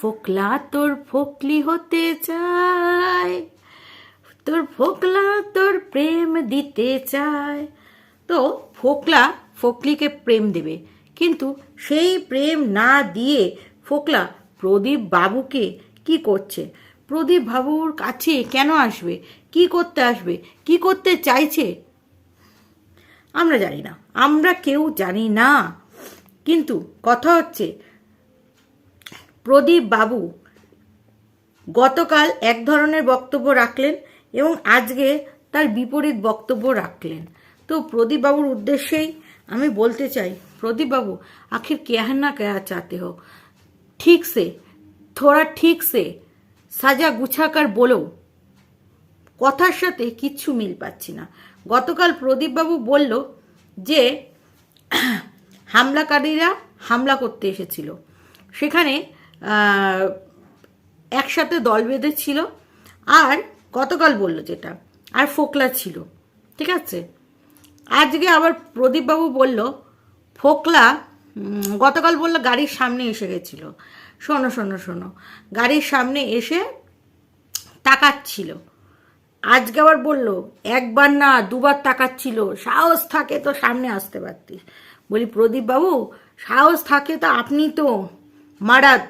ফোকলা তোর ফোকলি হতে চায়। তোর ফোকলা তোর প্রেম দিতে চায়। তো ফোকলা ফোকলিকে প্রেম দেবে। কিন্তু সেই প্রেম না দিয়ে ফোকলা প্রদীপ বাবুকে কি করছে? প্রদীপ বাবুর কাছে কেন আসবে? কি করতে আসবে? কি করতে চাইছে? আমরা জানি না। আমরা কেউ জানি না। কিন্তু কথা হচ্ছে প্রদীপ বাবু গতকাল এক ধরনের বক্তব্য রাখলেন এবং আজকে তার বিপরীত বক্তব্য রাখলেন তো প্রদীপ বাবুর উদ্দেশ্যেই আমি বলতে চাই প্রদীপ বাবू आखिर कहना क्या चाहते हो ठीक से थोड़ा ठीक से সাজা গুছাকার বলো কথার সাথে কিচ্ছু মিল পাচ্ছি না গতকাল প্রদীপবাবু বলল যে হামলাকারীরা হামলা করতে এসেছিল সেখানে আহ, একসাথে দল বেঁধেছিল। আর গতকাল বলল যেটা, আর ফোকলা ছিল, ঠিক আছে? আজকে আবার প্রদীপবাবু বলল, ফোকলা গতকাল বলল গাড়ির সামনে এসে গেছিল। শোনো শোনো শোনো, গাড়ির সামনে এসে তাকাচ্ছিল। আজকে আবার বলল, একবার না, দুবার তাকাচ্ছিল, সাহস থাকে তো সামনে আসতে পারতিস। বলি, প্রদীপবাবু, সাহস থাকে তো আপনি তো মারাত।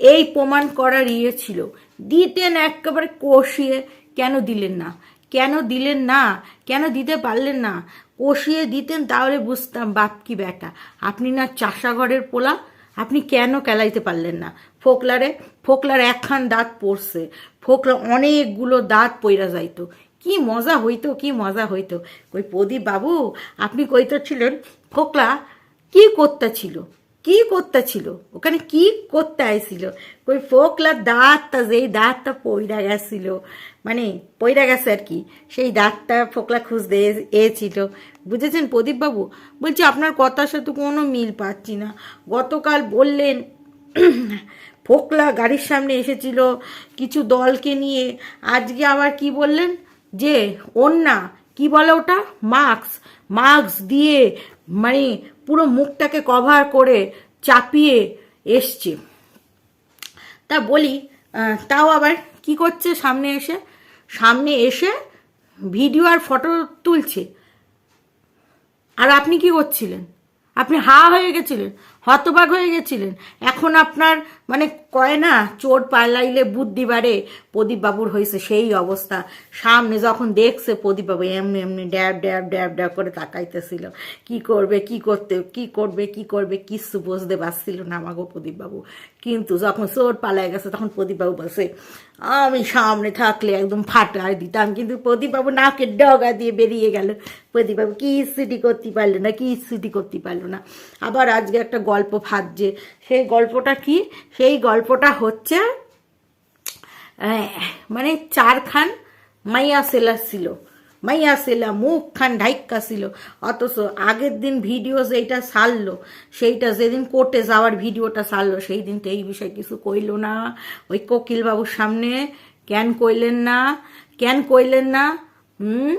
এই প্রমাণ করার ইয়ে ছিল। দিতেন একেবারে কষিয়ে, কেন দিলেন না? কেন দিলেন না? কেন দিতে পারলেন না? কষিয়ে দিতেন তাহলে বুঝতাম, বাপ কি বেটা আপনি না চাষা ঘরের পোলা, আপনি কেন কেলাইতে পারলেন না? ফোকলারে, ফোকলার একখান দাঁত পড়ছে। ফোকলা অনেকগুলো দাঁত পইরা যাইতো। কি মজা হইতো, কি মজা হইতো। কই প্রদীপ বাবু, আপনি কইতে ছিলেন ফোকলা কি করতে ছিল কি করতে ছিল? ওখানে কি করতে আইছিল? ওই ফোকলার দাঁতটা, যেই দাঁতটা পইরা গেছিল মানে পইরা গেছে আর কি, সেই দাঁতটা ফোকলা খুঁজতে এছিল বুঝেছেন প্রদীপবাবু? বলছি, আপনার কথার সাথে কোনো মিল পাচ্ছি না। গতকাল বললেন, ফোকলা গাড়ির সামনে এসেছিল কিছু দলকে নিয়ে। আজকে আবার কি বললেন? যে ওন্না কি বলে ওটা? মাস্ক মাস্ক দিয়ে মানে পুরো মুখটাকে কভার করে চাপিয়ে এসছে। তা বলি তাও আবার কি করছে সামনে এসে? সামনে এসে ভিডিও আর ফটো তুলছে। আর আপনি কি করছিলেন? আপনি হা হয়ে গেছিলেন, হতবাক হয়ে গেছিলেন। এখন আপনার মানে কয় না চোর পালাইলে বুদ্ধি বাড়ে, প্রদীপবাবুর হয়েছে সেই অবস্থা। সামনে যখন দেখছে প্রদীপবাবু, এমনি এমনি ড্যাব ড্যাব ড্যাব ড্যাব করে তাকাইতেছিল। কি করবে, কি করতে, কি করবে কি করবে, কিচ্ছু বুঝতে পারছিল না আমাগো প্রদীপবাবু। কিন্তু যখন চোর পালায় গেছে, তখন প্রদীপবাবু বলছে, আমি সামনে থাকলে একদম ফাটায় দিতাম। কিন্তু প্রদীপবাবু নাকের ডগা দিয়ে বেরিয়ে গেল। প্রদীপবাবু কি স্মৃতি করতে পারল না কি স্মৃতি করতে পারল না। আবার আজকে একটা গল্প ভাবছে। সেই গল্পটা কি? সেই গল্পটা হচ্ছে মানে চারখান মাইয়া সেলা ছিল। মাইয়া সেলা মুখখান ঢাইক্কা ছিল। অথচ আগের দিন ভিডিও যেইটা সারলো, সেইটা যেদিন কোর্টে যাওয়ার ভিডিওটা সারলো সেই দিন তো এই বিষয়ে কিছু কইলো না। ওই কোকিল বাবুর সামনে, কেন কইলেন না? কেন কইলেন না? হুম?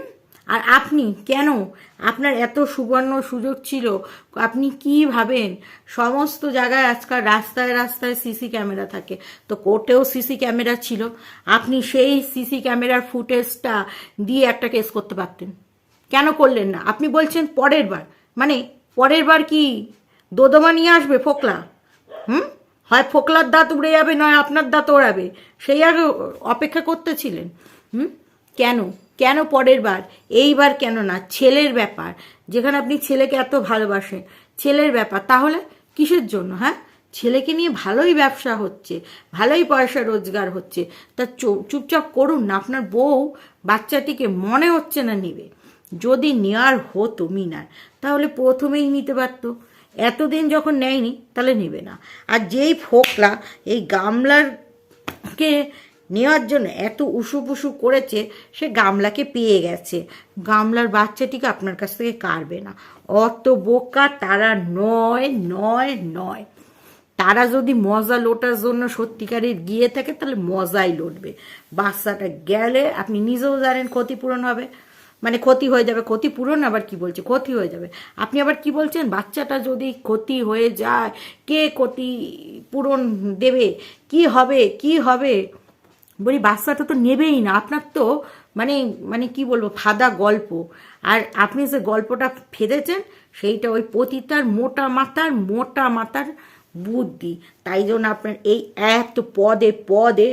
আর আপনি কেন? আপনার এত সুবর্ণ সুযোগ ছিল। আপনি কি ভাবেন? সমস্ত জায়গায় আজকাল রাস্তায় রাস্তায় সিসি ক্যামেরা থাকে। তো কোর্টেও সিসি ক্যামেরা ছিল। আপনি সেই সিসি ক্যামেরার ফুটেজটা দিয়ে একটা কেস করতে পারতেন। কেন করলেন না? আপনি বলছেন পরের বার। মানে পরের বার কি দোদমা নিয়ে আসবে ফোকলা? হুম? হয় ফোকলার দাঁত উড়ে যাবে, নয় আপনার দাঁত ওড়াবে? সেই আগে অপেক্ষা করতেছিলেন। হুম? কেন? কেন পরের বার? এইবার কেন না? ছেলের ব্যাপার। যেখানে আপনি ছেলেকে এত ভালোবাসেন, ছেলের ব্যাপার। তাহলে কিসের জন্য হ্যাঁ? ছেলেকে নিয়ে ভালোই ব্যবসা হচ্ছে, ভালোই পয়সা রোজগার হচ্ছে। তা চুপচাপ করুন না, আপনার বউ বাচ্চাটিকে মনে হচ্ছে না নিবে। যদি নেওয়ার হতো মিনার, তাহলে প্রথমেই নিতে পারতো। এতদিন যখন নেয়নি, তাহলে নেবে না। আর যেই ফোকলা, এই গামলারকে নেওয়ার জন্য এত উসু পুসু করেছে, সে গামলাকে পেয়ে গেছে। গামলার বাচ্চাটিকে আপনার কাছ থেকে কাড়বে না। অত বোকা তারা নয় নয় নয়। তারা যদি মজা লোটার জন্য সত্যিকারের গিয়ে থাকে, তাহলে মজাই লুটবে। বাচ্চাটা গেলে আপনি নিজেও জানেন ক্ষতিপূরণ হবে। মানে ক্ষতি হয়ে যাবে ক্ষতিপূরণ আবার কি বলছে? ক্ষতি হয়ে যাবে। আপনি আবার কি বলছেন? বাচ্চাটা যদি ক্ষতি হয়ে যায়, কে ক্ষতি পূরণ দেবে? কি হবে? কি হবে? বলি, বাচ্চাটা তো নেবেই না। আপনার তো মানে মানে কি বলব, ফাদা গল্প। আর আপনি যে গল্পটা ফেদেছেন সেইটা ওই পতিতার মোটা মাথার মোটা মাথার বুদ্ধি। তাই জন্য আপনার এই এত পদে পদে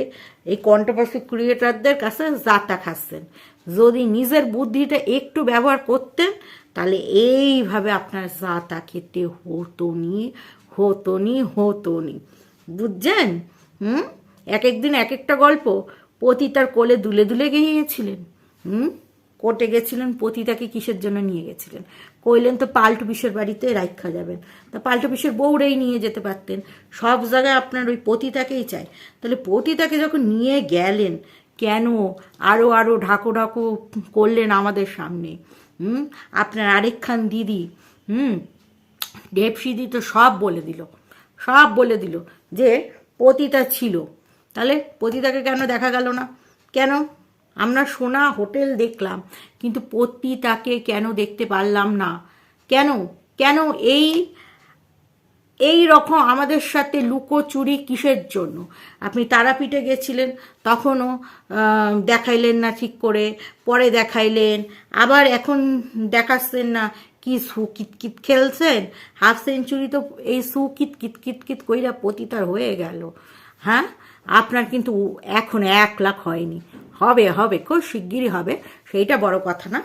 এই কন্ট্রোভার্সি ক্রিয়েটারদের কাছে জাতা খাচ্ছেন। যদি নিজের বুদ্ধিটা একটু ব্যবহার করতেন, তাহলে এইভাবে আপনার জাতা খেতে হতো নি হতো নি হতো নি। বুঝছেন? হুম? এক একদিন এক একটা গল্প পতিতার কোলে দুলে দুলে গিয়েছিলেন। হুম? কোর্টে গেছিলেন পতিতাকে কিসের জন্য নিয়ে গেছিলেন? কইলেন, তো পাল্টু বিশের বাড়িতে রাখা যাবেন। তা পাল্টু বিশের বউরেই নিয়ে যেতে পারতেন। সব জায়গায় আপনার ওই পতিতাকেই চাই তাহলে পতিতাকে যখন নিয়ে গেলেন, কেন আরও আরও ঢাকো ঢাকো করলেন আমাদের সামনে? হুম? আপনার আরেকখান দিদি, হুম? দেবসিদি তো সব বলে দিল। সব বলে দিল যে পতিতা ছিল। তাহলে পতিতাকে কেন দেখা গেল না? কেন? আমরা সোনা হোটেল দেখলাম, কিন্তু পতিতাকে কেন দেখতে পারলাম না? কেন? কেন এই এই রকম আমাদের সাথে লুকোচুরি কিসের জন্য? আপনি তারাপীঠে গেছিলেন, তখনও দেখাইলেন না ঠিক করে, পরে দেখাইলেন, আবার এখন দেখাচ্ছেন না, কি সু কিতকিত খেলছেন? হাফ সেঞ্চুরি তো এই সু কিত কিত কিত কিত কইরা পতিতার হয়ে গেল। হ্যাঁ? আপনার কিন্তু এখন এক লাখ হয়নি। হবে হবে, খুব শিগগিরই হবে। সেইটা বড় কথা না।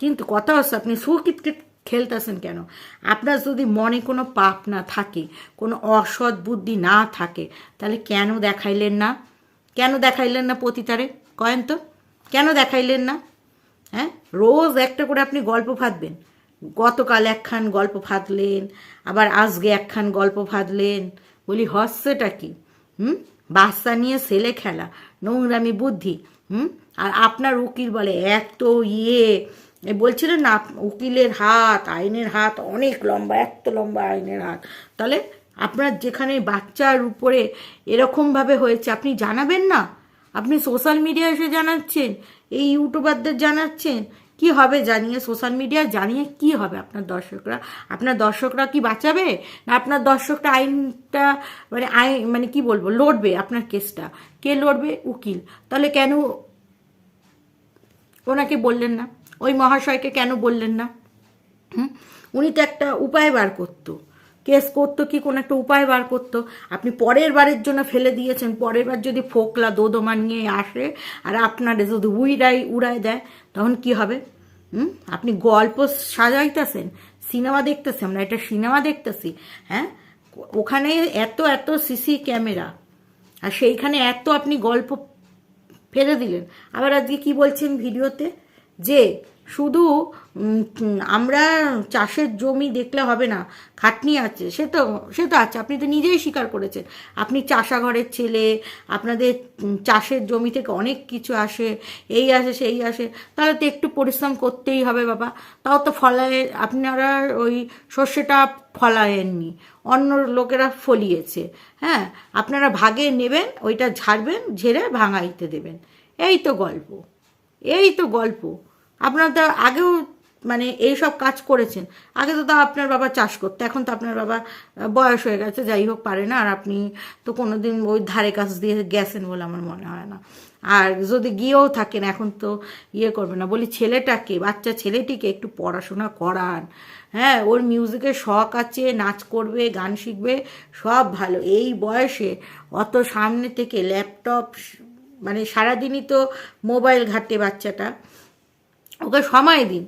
কিন্তু কথা হচ্ছে, আপনি সুকিতকিত খেলতেছেন কেন? আপনার যদি মনে কোনো পাপ না থাকে, কোনো অসৎ বুদ্ধি না থাকে, তাহলে কেন দেখাইলেন না? কেন দেখাইলেন না পতিতারে? কয়েন তো। কেন দেখাইলেন না? হ্যাঁ? রোজ একটা করে আপনি গল্প ফাঁদবেন। গতকাল একখান গল্প ফাঁদলেন, আবার আজকে একখান গল্প ফাঁদলেন। বলি হস্যটা কি? হুম? বাচ্চা নিয়ে ছেলে খেলা, নোংরামি, বুদ্ধি, হুম? আর আপনার উকিল বলে, এত ইয়ে। এ বলছিলেন না, উকিলের হাত, আইনের হাত অনেক লম্বা, এত লম্বা আইনের হাত। তাহলে আপনার যেখানে বাচ্চার উপরে এরকমভাবে হয়েছে, আপনি জানাবেন না? আপনি সোশ্যাল মিডিয়ায় এসে জানাচ্ছেন, এই ইউটিউবারদের জানাচ্ছেন কি হবে জানিয়ে সোশ্যাল মিডিয়া জানিয়ে কি হবে আপনার দর্শকরা? আপনার দর্শকরা কি বাঁচাবে? না আপনার দর্শকটা আইনটা মানে আইন মানে কি বলব, লড়বে আপনার কেসটা? কে লড়বে? উকিল। তাহলে কেন ওনাকে বললেন না? ওই মহাশয়কে কেন বললেন না? হুম? উনি তো একটা উপায় বার করতো। কেস করতো কি, কোনো একটা উপায় বার করতো। আপনি পরের বারের জন্য ফেলে দিয়েছেন, পরের বার যদি ফোকলা দোদমা নিয়ে আসে, আর আপনার যদি উইরাই উড়ায় দেয়, তখন কি হবে? হুম? আপনি গল্প সাজাইতেছেন, সিনেমা দেখতেছি আমরা, এটা সিনেমা দেখতেছি হ্যাঁ? ওখানে এত এত সিসি ক্যামেরা, আর সেইখানে এত আপনি গল্প ফেলে দিলেন। আবার আজকে কি বলছেন ভিডিওতে? যে শুধু আমরা চাষের জমি দেখলে হবে না, খাটনি আছে, সে তো সে তো আছে, আপনি তো নিজেই স্বীকার করেছেন। আপনি চাষা ঘরের ছেলে, আপনাদের চাষের জমি থেকে অনেক কিছু আসে, এই আসে, সেই আসে, তাহলে তো একটু পরিশ্রম করতেই হবে বাবা। তাও তো ফলায়, আপনারা ওই শস্যটা ফলায়েননি অন্য লোকেরা ফলিয়েছে হ্যাঁ? আপনারা ভাগে নেবেন, ওইটা ঝাড়বেন, ঝেড়ে ভাঙাইতে দেবেন। এই তো গল্প, এই তো গল্প। আপনারা তো আগেও মানে এই সব কাজ করেছেন। আগে তো তা আপনার বাবা চাষ করতো, এখন তো আপনার বাবা বয়স হয়ে গেছে, যাই হোক, পারে না। আর আপনি তো কোনোদিন ওই ধারে কাছ দিয়ে গেছেন বলে আমার মনে হয় না। আর যদি গিয়েও থাকেন, এখন তো ইয়ে করবে না। বলি, ছেলেটাকে, বাচ্চা ছেলেটিকে একটু পড়াশোনা করান। হ্যাঁ ওর মিউজিকের শখ আছে, নাচ করবে, গান শিখবে, সব ভালো। এই বয়সে অত সামনে থেকে ল্যাপটপ মানে সারাদিনই তো মোবাইল ঘাটে বাচ্চাটা। ওকে সময় দিন।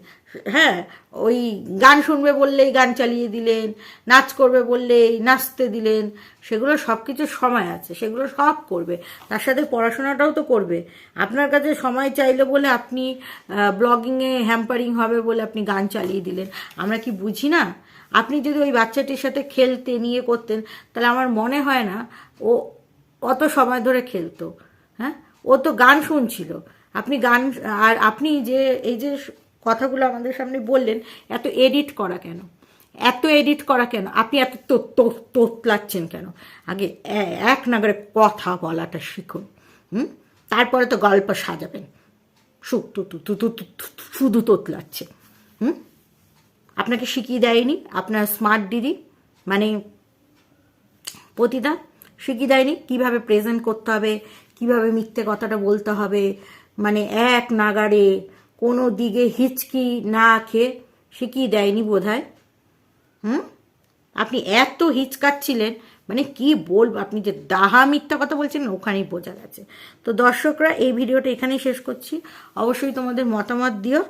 হ্যাঁ ওই গান শুনবে বললেই গান চালিয়ে দিলেন, নাচ করবে বললেই নাচতে দিলেন, সেগুলো সব কিছু সময় আছে, সেগুলো সব করবে। তার সাথে পড়াশোনাটাও তো করবে। আপনার কাছে সময় চাইলে বলে আপনি ব্লগিংয়ে হ্যাম্পারিং হবে বলে আপনি গান চালিয়ে দিলেন। আমরা কি বুঝি না? আপনি যদি ওই বাচ্চাটির সাথে খেলতে, নিয়ে করতেন, তাহলে আমার মনে হয় না ও অত সময় ধরে খেলতো। হ্যাঁ? ও তো গান শুনছিল। আপনি গান, আর আপনি যে, এই যে কথাগুলো আমাদের সামনে বললেন, এত এডিট করা কেন? এত এডিট করা কেন? আপনি এত তোতলাচ্ছেন কেন? আগে এক নাগরে কথা বলাটা শিখুন, হুম? তারপরে তো গল্প সাজাবেন। শুধু তোতলাচ্ছে, হুম? আপনাকে শিখিয়ে দেয়নি? আপনার স্মার্ট দিদি মানে প্রতিদা শিখিয়ে দেয়নি? কীভাবে প্রেজেন্ট করতে হবে? কীভাবে মিথ্যে কথাটা বলতে হবে? মানে এক নাগাড়ে কোনো দিকে হিচকি না খেয়ে শিখিয়ে দেয়নি বোধ হয় হুম? আপনি এত হিচকাচ্ছিলেন মানে কি বলব, আপনি যে দাহা মিথ্যা কথা বলছেন, ওখানেই বোঝা গেছে। তো দর্শকরা এই ভিডিওটা এখানেই শেষ করছি। অবশ্যই তোমাদের মতামত দিও।